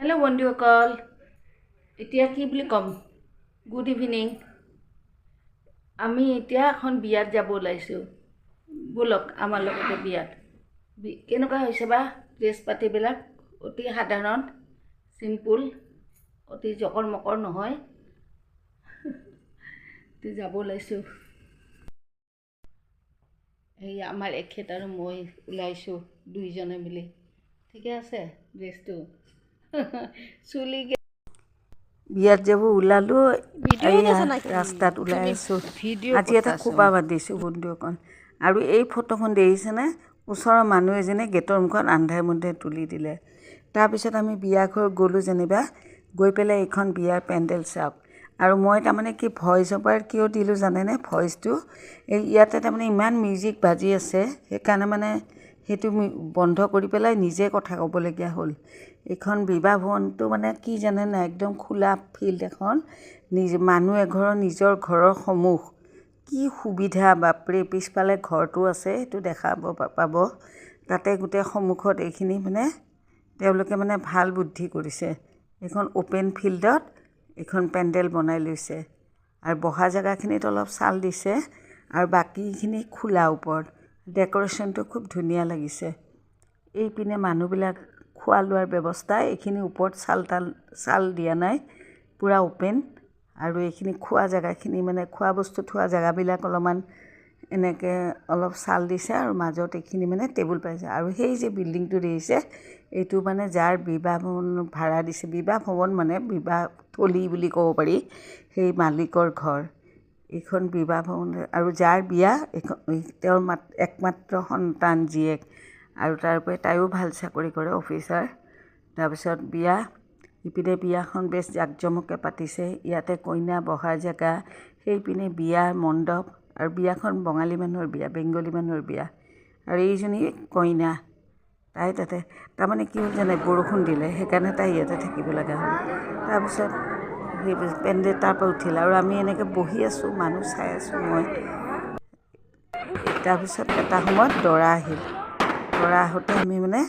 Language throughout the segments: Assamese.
হেল্ল' বন্ধুসকল এতিয়া কি বুলি ক'ম গুড ইভিনিং আমি এতিয়া এখন বিয়াত যাব ওলাইছোঁ ব'লক আমাৰ লগতে বিয়াত কেনেকুৱা হৈছে বা ড্ৰেছ পাতিবিলাক অতি সাধাৰণ চিম্পুল অতি জকৰ মকৰ নহয় যাব ওলাইছোঁ এই আমাৰ এখেত আৰু মই ওলাইছোঁ দুইজনে মিলি ঠিকে আছে ড্ৰেছটো চুলি বিয়াত যাব ওলালো ৰাস্তাত ওলাই আছোঁ আজি এটা খোপা বান্ধিছোঁ বন্ধুসকল। আৰু এই ফটোখন দেখিছেনে? ওচৰৰ মানুহ এজনে গেটৰ মুখত আন্ধাৰে মুন্ধাৰে তুলি দিলে। তাৰপিছত আমি বিয়া ঘৰ গ'লোঁ যেনিবা গৈ পেলাই এইখন বিয়াৰ পেণ্ডেল চাওক। আৰু মই তাৰমানে কি ভইচ অভাৰ কিয় দিলোঁ জানেনে? ভইচটো এই ইয়াতে তাৰমানে ইমান মিউজিক বাজি আছে। সেইকাৰণে মানে সেইটো বন্ধ কৰি পেলাই নিজে কথা ক'বলগীয়া হ'ল। এইখন বিবাহ ভৱনটো মানে কি জানে নাই একদম খোলা ফিল্ড এখন। নিজ মানুহ এঘৰৰ নিজৰ ঘৰৰ সন্মুখ কি সুবিধা বাপৰে! পিছফালে ঘৰটো আছে সেইটো দেখাব পাব। তাতে গোটেই সন্মুখত এইখিনি মানে তেওঁলোকে মানে ভাল বুদ্ধি কৰিছে। এইখন অ'পেন ফিল্ডত এইখন পেণ্ডেল বনাই লৈছে। আৰু বহা জেগাখিনিত অলপ ছাল দিছে। আৰু বাকীখিনি খোলা ওপৰত। ডেক'ৰেশ্যনটো খুব ধুনীয়া লাগিছে। এইপিনে মানুহবিলাক খোৱা লোৱাৰ ব্যৱস্থা এইখিনি ওপৰত ছাল তাল ছাল দিয়া নাই পূৰা অ'পেন আৰু এইখিনি খোৱা জেগাখিনি মানে খোৱা বস্তু থোৱা জেগাবিলাক অলপমান এনেকৈ অলপ ছাল দিছে আৰু মাজত এইখিনি মানে টেবুল পাইছে। আৰু সেই যে বিল্ডিংটো দেখিছে এইটো মানে যাৰ বিবাহ ভৱন ভাড়া দিছে বিবাহ ভৱন মানে বিবাহ থলী বুলি ক'ব পাৰি সেই মালিকৰ ঘৰ। এইখন বিবাহ ভৱন আৰু যাৰ বিয়া এইখন তেওঁৰ মাত একমাত্ৰ সন্তান জীয়েক আৰু তাৰ উপৰি তাইও ভাল চাকৰি কৰে অফিচাৰ। তাৰপিছত বিয়া ইপিনে বিয়াখন বেছ জাক জমককৈ পাতিছে ইয়াতে কইনা বহাৰ জেগা সেইপিনে বিয়াৰ মণ্ডপ আৰু বিয়াখন বঙালী মানুহৰ বিয়া বেংগলী মানুহৰ বিয়া। আৰু এইজনী কইনা তাই তাতে তাৰমানে কি হ'ল জানে বৰষুণ দিলে সেইকাৰণে তাই ইয়াতে থাকিব লগা হ'ল। তাৰপিছত সেই পেণ্ডেল তাৰপৰা উঠিল আৰু আমি এনেকৈ বহি আছোঁ মানুহ চাই আছোঁ মই। তাৰপিছত এটা সময়ত দৰা আহিল। দৰা আহোঁতে আমি মানে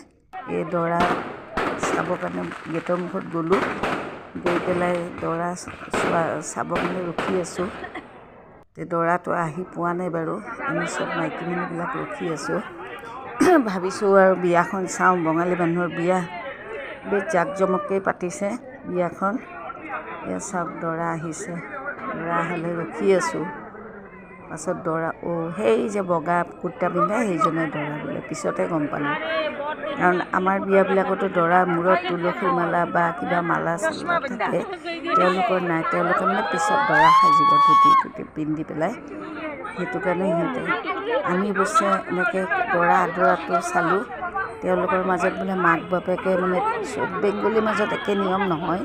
এই দৰা চাবৰ কাৰণে গেটৰ মুখত গ'লোঁ। গৈ পেলাই দৰা চোৱা চাবৰ কাৰণে ৰখি আছোঁ। দৰাটো আহি পোৱা নাই বাৰু। আমি চব মাইকী মানুহবিলাক ৰখি আছোঁ। ভাবিছোঁ আৰু বিয়াখন চাওঁ বঙালী মানুহৰ বিয়া। বেছ জাক জমককৈ পাতিছে বিয়াখন। এয়া চাওক দৰা আহিছে। দৰা অহালৈ ৰখি আছোঁ। পাছত দৰা অ' সেই যে বগা কুৰ্তা পিন্ধে সেইজনে দৰা বোলে পিছতে গম পালোঁ। কাৰণ আমাৰ বিয়াবিলাকতো দৰা মূৰত তুলসীৰ মালা বা কিবা মালা চালা থাকে তেওঁলোকৰ নাই তেওঁলোকে মানে পিছত দৰা সাজিব ধুতি টুতি পিন্ধি পেলাই। সেইটো কাৰণে সিহঁতে আমি অৱশ্যে এনেকৈ দৰা আদৰাটো চালোঁ। তেওঁলোকৰ মাজত বোলে মাক বাপেকে মানে চব বেংগলীৰ মাজত একে নিয়ম নহয়।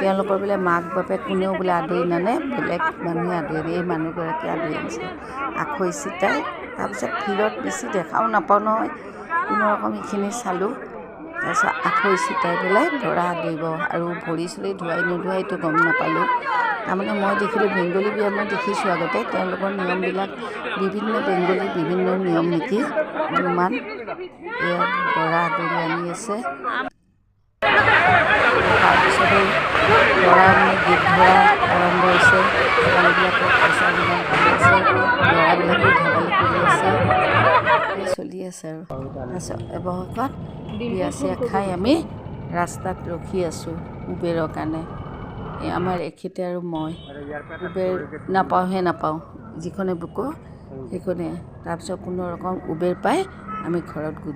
তেওঁলোকৰ বোলে মাক বাপেক কোনেও বোলে আদৰি নানে বেলেগ মানুহে আদৰি এই মানুহগৰাকী আদৰি আনিছে। আখৈ চিতাই তাৰপিছত ফিল্ডত বেছি দেখাও নাপাওঁ নহয়। কোনোৰকম এইখিনি চালোঁ। তাৰপিছত আখৈ চিতাই পেলাই দৰা আদৰিব আৰু ভৰি চৰি ধুৱাই নোধুৱাই এইটো গম নাপালোঁ। তাৰমানে মই দেখিলোঁ বেংগলী বিয়া মই দেখিছোঁ আগতে। তেওঁলোকৰ নিয়মবিলাক বিভিন্ন বেংগলী বিভিন্ন নিয়ম নীতি অনুমান। এয়া দৰা আদৰি আনি আছে। তাৰপিছতে দৰা মানে গীত ধৰা আৰম্ভ হৈছে। ছোৱালীবিলাকে পইচা যোগান কৰি আছে। ল'ৰাবিলাকেও ধেমালি কৰি আছে। চলি আছে আৰু। তাৰপিছত এবহকত বিয়া চিয়া খাই আমি ৰাস্তাত ৰখি আছোঁ। উবেৰৰ কাৰণে। আমাৰ এখেতে আৰু মই। উবেৰ নাপাওঁহে নাপাওঁ। যিখনে বুকো সেইখনে। তাৰপিছত কোনো ৰকম উবেৰ পাই আমি ঘৰত গ'লোঁ